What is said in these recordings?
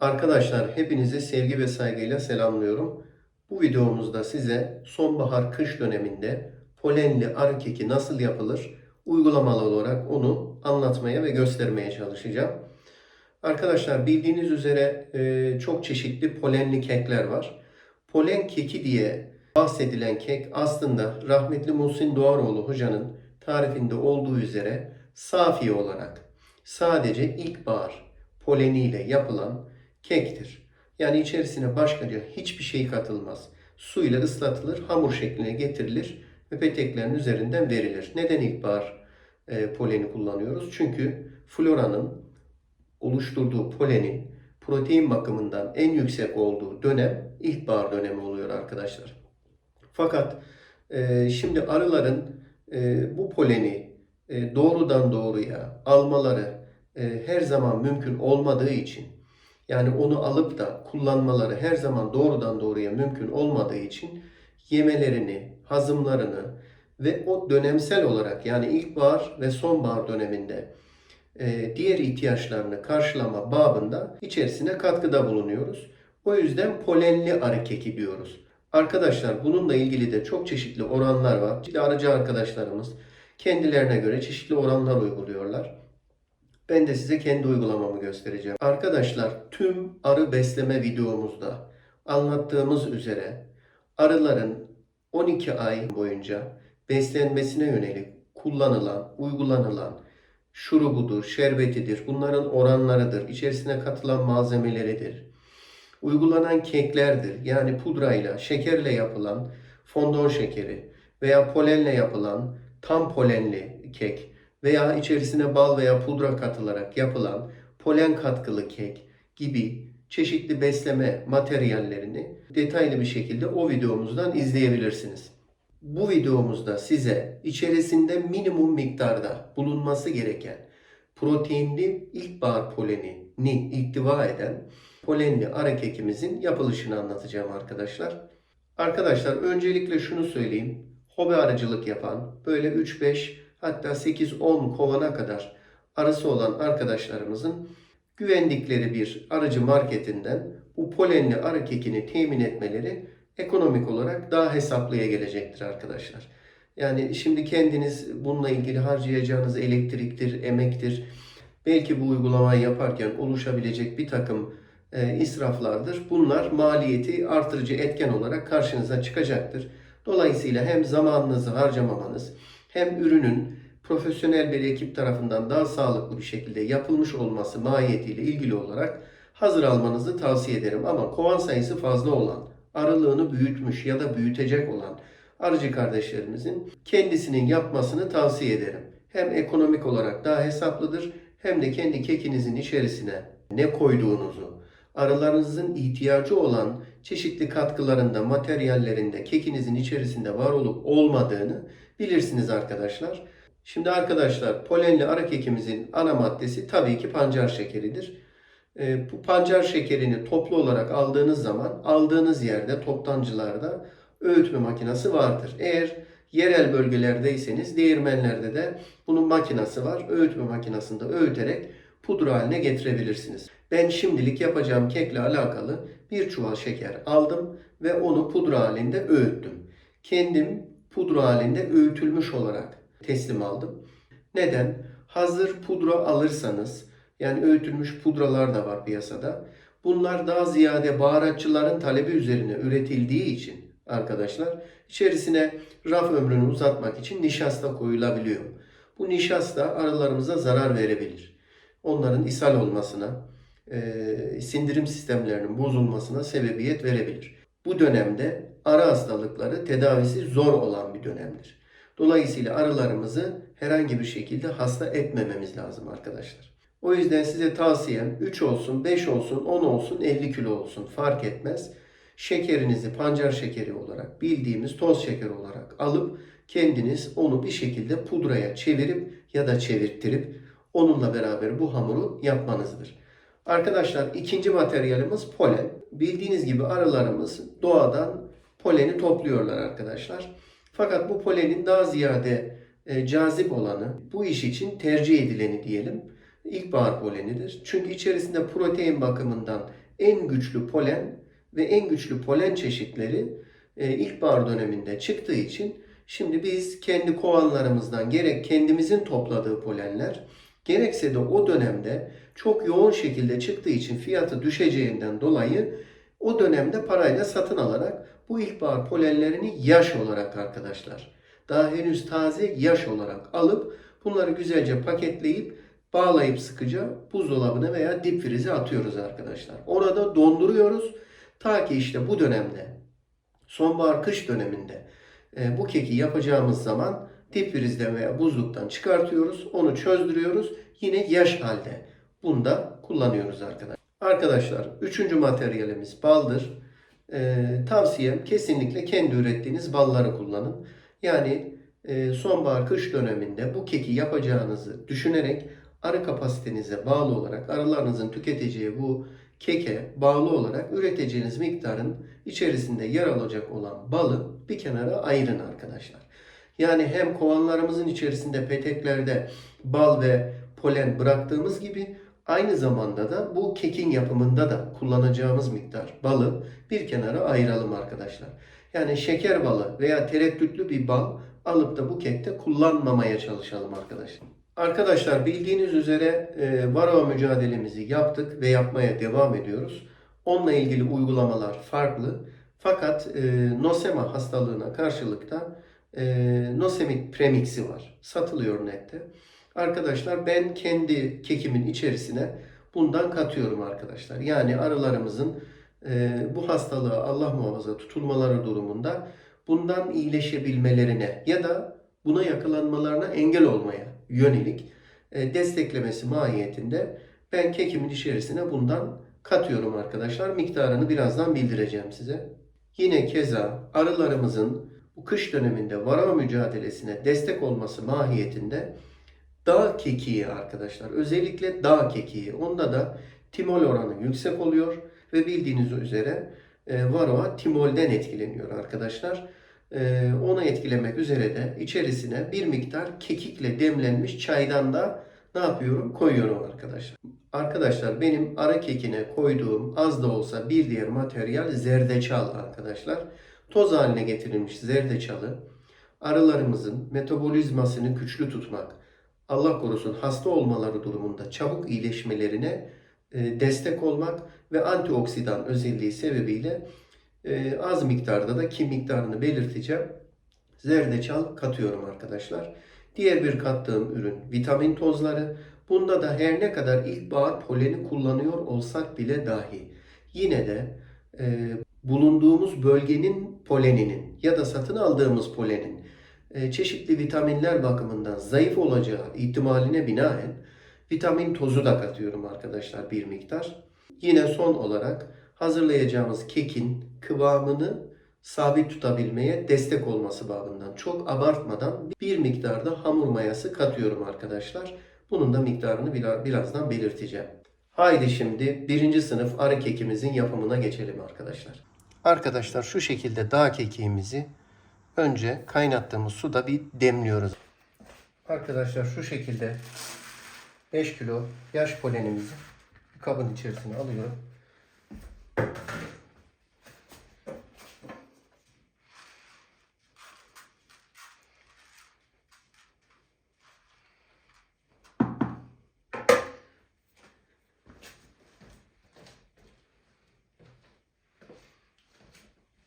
Arkadaşlar hepinizi sevgi ve saygıyla selamlıyorum. Bu videomuzda size sonbahar-kış döneminde polenli arı keki nasıl yapılır uygulamalı olarak onu anlatmaya ve göstermeye çalışacağım. Arkadaşlar bildiğiniz üzere e, çok çeşitli polenli kekler var. Polen keki diye bahsedilen kek aslında rahmetli Muhsin Doğaroğlu hocanın tarifinde olduğu üzere safi olarak sadece ilkbahar poleniyle yapılan kektir. Yani içerisine başkaca hiçbir şey katılmaz. Su ile ıslatılır, hamur şekline getirilir ve peteklerin üzerinden verilir. Neden ilkbahar e, poleni kullanıyoruz? Çünkü floranın oluşturduğu polenin protein bakımından en yüksek olduğu dönem ilkbahar dönemi oluyor arkadaşlar. Fakat e, şimdi arıların e, bu poleni e, doğrudan doğruya almaları e, her zaman mümkün olmadığı için yani onu alıp da kullanmaları her zaman doğrudan doğruya mümkün olmadığı için yemelerini, hazımlarını ve o dönemsel olarak yani ilkbahar ve sonbahar döneminde e, diğer ihtiyaçlarını karşılama babında içerisine katkıda bulunuyoruz. O yüzden polenli arı keki diyoruz. Arkadaşlar bununla ilgili de çok çeşitli oranlar var. Arıcı arkadaşlarımız kendilerine göre çeşitli oranlar uyguluyorlar. Ben de size kendi uygulamamı göstereceğim. Arkadaşlar tüm arı besleme videomuzda anlattığımız üzere arıların 12 ay boyunca beslenmesine yönelik kullanılan, uygulanılan şurubudur, şerbetidir, bunların oranlarıdır, içerisine katılan malzemeleridir. Uygulanan keklerdir. Yani pudrayla, şekerle yapılan fondon şekeri veya polenle yapılan tam polenli kek veya içerisine bal veya pudra katılarak yapılan polen katkılı kek gibi çeşitli besleme materyallerini detaylı bir şekilde o videomuzdan izleyebilirsiniz. Bu videomuzda size içerisinde minimum miktarda bulunması gereken proteinli ilkbahar polenini ihtiva eden polenli ara kekimizin yapılışını anlatacağım arkadaşlar. Arkadaşlar öncelikle şunu söyleyeyim. Hobi arıcılık yapan böyle 3-5 hatta 8-10 kovana kadar arısı olan arkadaşlarımızın güvendikleri bir arıcı marketinden bu polenli arı kekini temin etmeleri ekonomik olarak daha hesaplıya gelecektir arkadaşlar. Yani şimdi kendiniz bununla ilgili harcayacağınız elektriktir, emektir, belki bu uygulamayı yaparken oluşabilecek bir takım e, israflardır. Bunlar maliyeti artırıcı etken olarak karşınıza çıkacaktır. Dolayısıyla hem zamanınızı harcamamanız hem ürünün profesyonel bir ekip tarafından daha sağlıklı bir şekilde yapılmış olması mahiyetiyle ilgili olarak hazır almanızı tavsiye ederim. Ama kovan sayısı fazla olan, arılığını büyütmüş ya da büyütecek olan arıcı kardeşlerimizin kendisinin yapmasını tavsiye ederim. Hem ekonomik olarak daha hesaplıdır hem de kendi kekinizin içerisine ne koyduğunuzu, arılarınızın ihtiyacı olan çeşitli katkılarında, materyallerinde kekinizin içerisinde var olup olmadığını bilirsiniz arkadaşlar. Şimdi arkadaşlar polenli arı kekimizin ana maddesi tabii ki pancar şekeridir. E, bu pancar şekerini toplu olarak aldığınız zaman aldığınız yerde toptancılarda öğütme makinesi vardır. Eğer yerel bölgelerdeyseniz değirmenlerde de bunun makinesi var. Öğütme makinesinde öğüterek pudra haline getirebilirsiniz. Ben şimdilik yapacağım kekle alakalı bir çuval şeker aldım ve onu pudra halinde öğüttüm. Kendim pudra halinde öğütülmüş olarak teslim aldım. Neden? Hazır pudra alırsanız yani öğütülmüş pudralar da var piyasada. Bunlar daha ziyade baharatçıların talebi üzerine üretildiği için arkadaşlar içerisine raf ömrünü uzatmak için nişasta koyulabiliyor. Bu nişasta arılarımıza zarar verebilir. Onların ishal olmasına, e, sindirim sistemlerinin bozulmasına sebebiyet verebilir. Bu dönemde arı hastalıkları tedavisi zor olan bir dönemdir. Dolayısıyla arılarımızı herhangi bir şekilde hasta etmememiz lazım arkadaşlar. O yüzden size tavsiyem 3 olsun, 5 olsun, 10 olsun, 50 kilo olsun fark etmez. Şekerinizi pancar şekeri olarak bildiğimiz toz şeker olarak alıp kendiniz onu bir şekilde pudraya çevirip ya da çevirttirip onunla beraber bu hamuru yapmanızdır. Arkadaşlar ikinci materyalimiz polen. Bildiğiniz gibi arılarımız doğadan poleni topluyorlar arkadaşlar. Fakat bu polenin daha ziyade e, cazip olanı, bu iş için tercih edileni diyelim, ilkbahar polenidir. Çünkü içerisinde protein bakımından en güçlü polen ve en güçlü polen çeşitleri e, ilkbahar döneminde çıktığı için şimdi biz kendi kovanlarımızdan gerek kendimizin topladığı polenler gerekse de o dönemde çok yoğun şekilde çıktığı için fiyatı düşeceğinden dolayı o dönemde parayla satın alarak bu ilkbahar polenlerini yaş olarak arkadaşlar daha henüz taze yaş olarak alıp bunları güzelce paketleyip bağlayıp sıkıca buzdolabına veya dip frize atıyoruz arkadaşlar. Orada donduruyoruz. Ta ki işte bu dönemde sonbahar kış döneminde e, bu keki yapacağımız zaman dip frizden veya buzluktan çıkartıyoruz. Onu çözdürüyoruz. Yine yaş halde. Bunda kullanıyoruz arkadaşlar. Arkadaşlar üçüncü materyalimiz baldır. E, tavsiyem kesinlikle kendi ürettiğiniz balları kullanın. Yani e, sonbahar kış döneminde bu keki yapacağınızı düşünerek arı kapasitenize bağlı olarak arılarınızın tüketeceği bu keke bağlı olarak üreteceğiniz miktarın içerisinde yer alacak olan balı bir kenara ayırın arkadaşlar. Yani hem kovanlarımızın içerisinde peteklerde bal ve polen bıraktığımız gibi aynı zamanda da bu kekin yapımında da kullanacağımız miktar balı bir kenara ayıralım arkadaşlar. Yani şeker balı veya tereddütlü bir bal alıp da bu kekte kullanmamaya çalışalım arkadaşlar. Arkadaşlar bildiğiniz üzere e, varroa mücadelemizi yaptık ve yapmaya devam ediyoruz. Onunla ilgili uygulamalar farklı. Fakat e, nosema hastalığına karşılık da e, nosemid premix'i var. Satılıyor nette. Arkadaşlar ben kendi kekimin içerisine bundan katıyorum arkadaşlar. Yani arılarımızın e, bu hastalığa Allah muhafaza tutulmaları durumunda bundan iyileşebilmelerine ya da buna yakalanmalarına engel olmaya yönelik e, desteklemesi mahiyetinde ben kekimin içerisine bundan katıyorum arkadaşlar. Miktarını birazdan bildireceğim size. Yine keza arılarımızın bu kış döneminde varroa mücadelesine destek olması mahiyetinde dağ kekiği arkadaşlar. Özellikle dağ kekiği. Onda da timol oranı yüksek oluyor ve bildiğiniz üzere e, timolden etkileniyor arkadaşlar. E, onu etkilemek üzere de içerisine bir miktar kekikle demlenmiş çaydan da ne yapıyorum? Koyuyorum arkadaşlar. Arkadaşlar benim ara kekine koyduğum az da olsa bir diğer materyal zerdeçal arkadaşlar. Toz haline getirilmiş zerdeçalı arılarımızın metabolizmasını güçlü tutmak, Allah korusun hasta olmaları durumunda çabuk iyileşmelerine e, destek olmak ve antioksidan özelliği sebebiyle e, az miktarda da kim miktarını belirteceğim. Zerdeçal katıyorum arkadaşlar. Diğer bir kattığım ürün vitamin tozları. Bunda da her ne kadar ilkbahar poleni kullanıyor olsak bile dahi yine de e, bulunduğumuz bölgenin poleninin ya da satın aldığımız polenin çeşitli vitaminler bakımından zayıf olacağı ihtimaline binaen vitamin tozu da katıyorum arkadaşlar bir miktar. Yine son olarak hazırlayacağımız kekin kıvamını sabit tutabilmeye destek olması babından çok abartmadan bir miktarda hamur mayası katıyorum arkadaşlar. Bunun da miktarını birazdan belirteceğim. Haydi şimdi birinci sınıf arı kekimizin yapımına geçelim arkadaşlar. Arkadaşlar şu şekilde dağ kekiğimizi önce kaynattığımız suda bir demliyoruz. Arkadaşlar şu şekilde 5 kilo yaş polenimizi bir kabın içerisine alıyorum.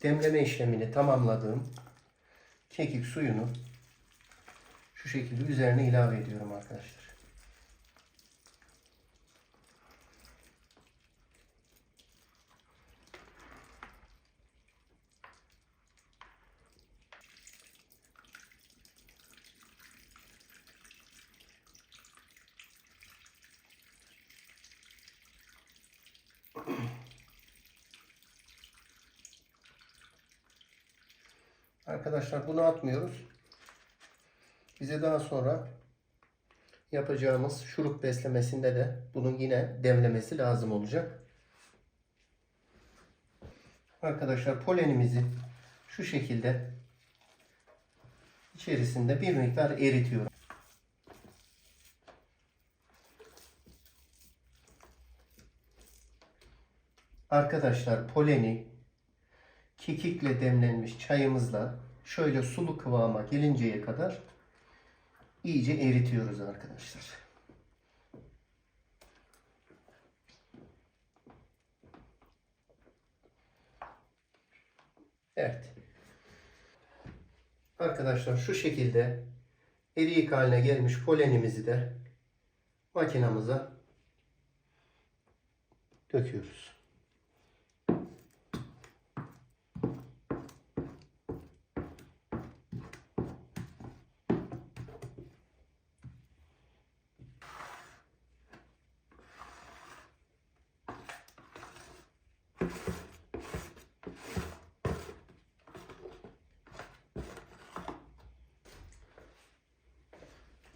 demleme işlemini tamamladığım kekik suyunu şu şekilde üzerine ilave ediyorum arkadaşlar. Arkadaşlar bunu atmıyoruz. Bize daha sonra yapacağımız şurup beslemesinde de bunun yine demlemesi lazım olacak. Arkadaşlar polenimizi şu şekilde içerisinde bir miktar eritiyorum. Arkadaşlar poleni kekikle demlenmiş çayımızla şöyle sulu kıvama gelinceye kadar iyice eritiyoruz arkadaşlar. Evet. Arkadaşlar şu şekilde eriyik haline gelmiş polenimizi de makinamıza döküyoruz.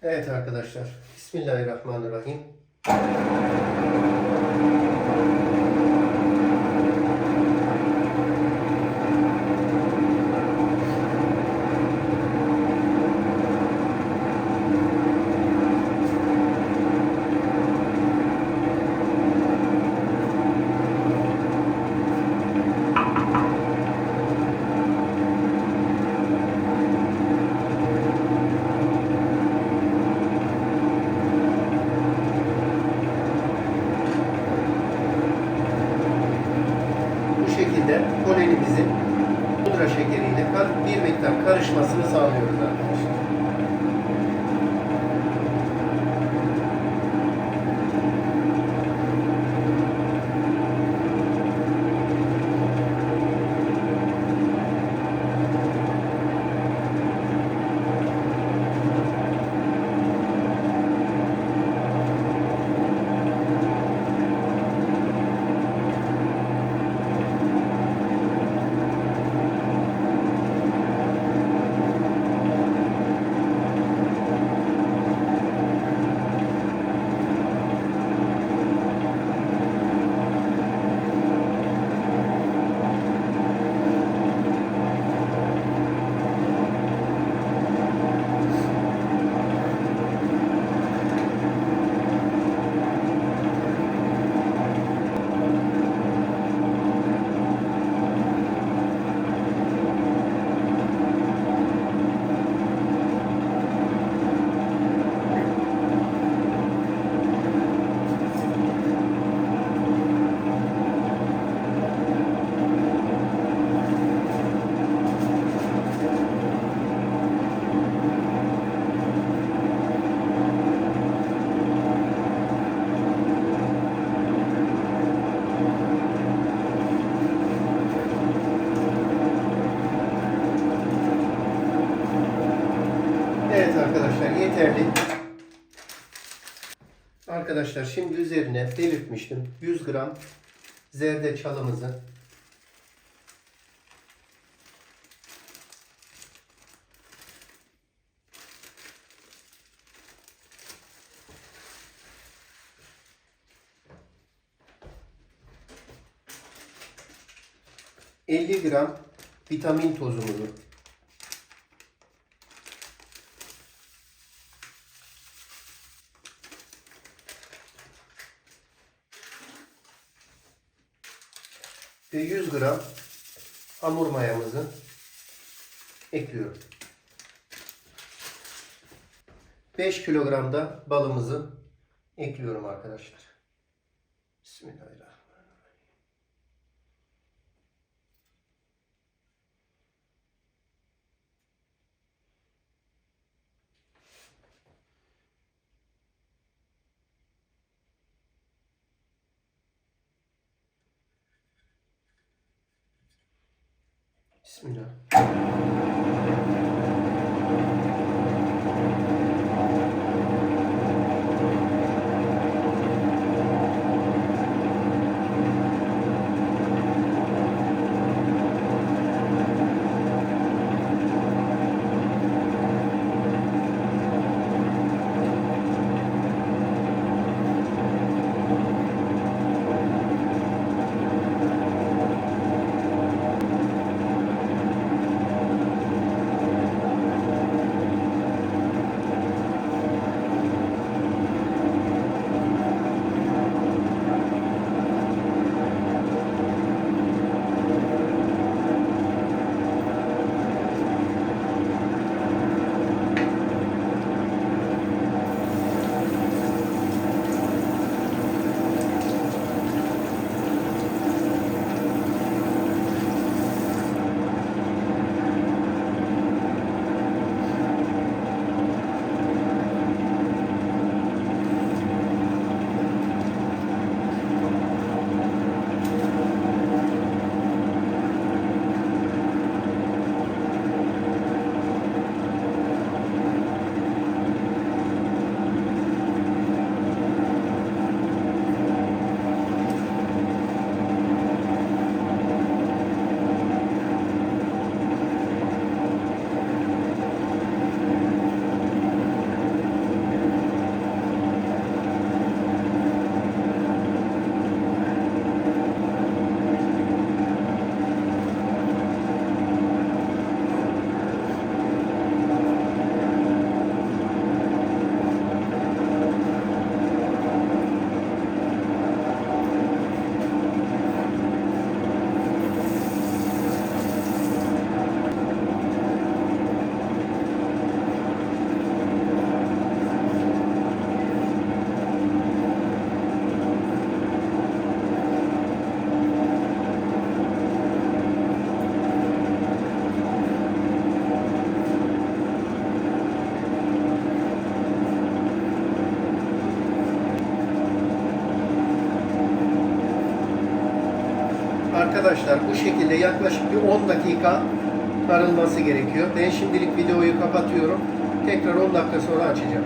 Evet arkadaşlar. Bismillahirrahmanirrahim. Şimdi üzerine belirtmiştim 100 gram zerdeçalımızı. ...50 gram vitamin tozumuzu 100 gram hamur mayamızı ekliyorum. 5 kilogram da balımızı ekliyorum arkadaşlar. Bismillahirrahmanirrahim. 있습니다. Arkadaşlar bu şekilde yaklaşık bir 10 dakika karılması gerekiyor. Ben şimdilik videoyu kapatıyorum. Tekrar 10 dakika sonra açacağım.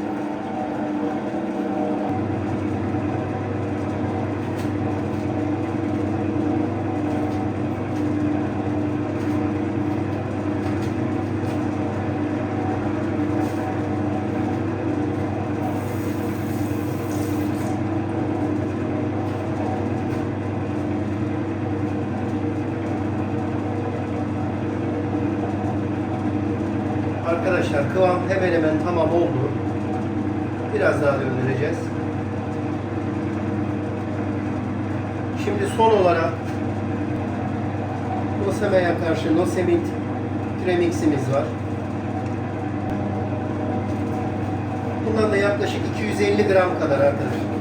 Arkadaşlar kıvam hemen hemen tamam oldu. Biraz daha döndüreceğiz. Şimdi son olarak Noseme'ye karşı Nosemint premiximiz var. Bundan da yaklaşık 250 gram kadar arkadaşlar.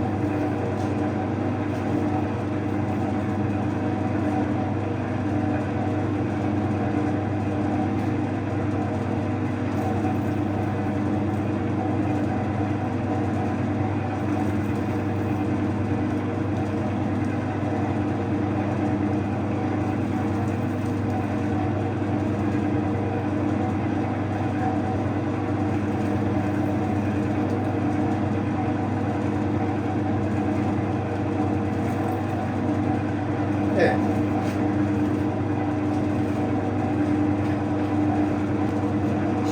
Evet.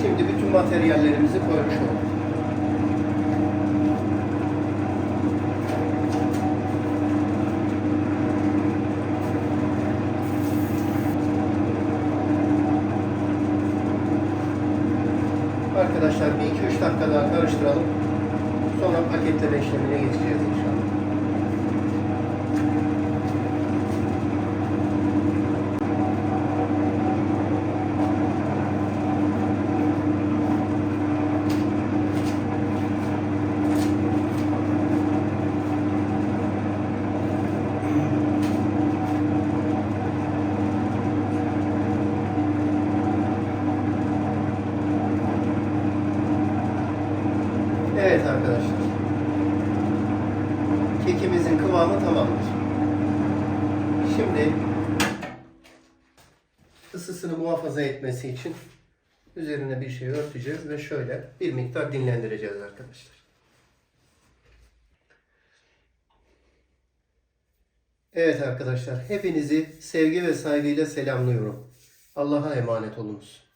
Şimdi bütün materyallerimizi koymuş olduk. Arkadaşlar bir iki üç dakika daha karıştıralım. Sonra paketleme işlemine geçeceğiz inşallah. Evet arkadaşlar. Kekimizin kıvamı tamamdır. Şimdi ısısını muhafaza etmesi için üzerine bir şey örteceğiz ve şöyle bir miktar dinlendireceğiz arkadaşlar. Evet arkadaşlar, hepinizi sevgi ve saygıyla selamlıyorum. Allah'a emanet olunuz.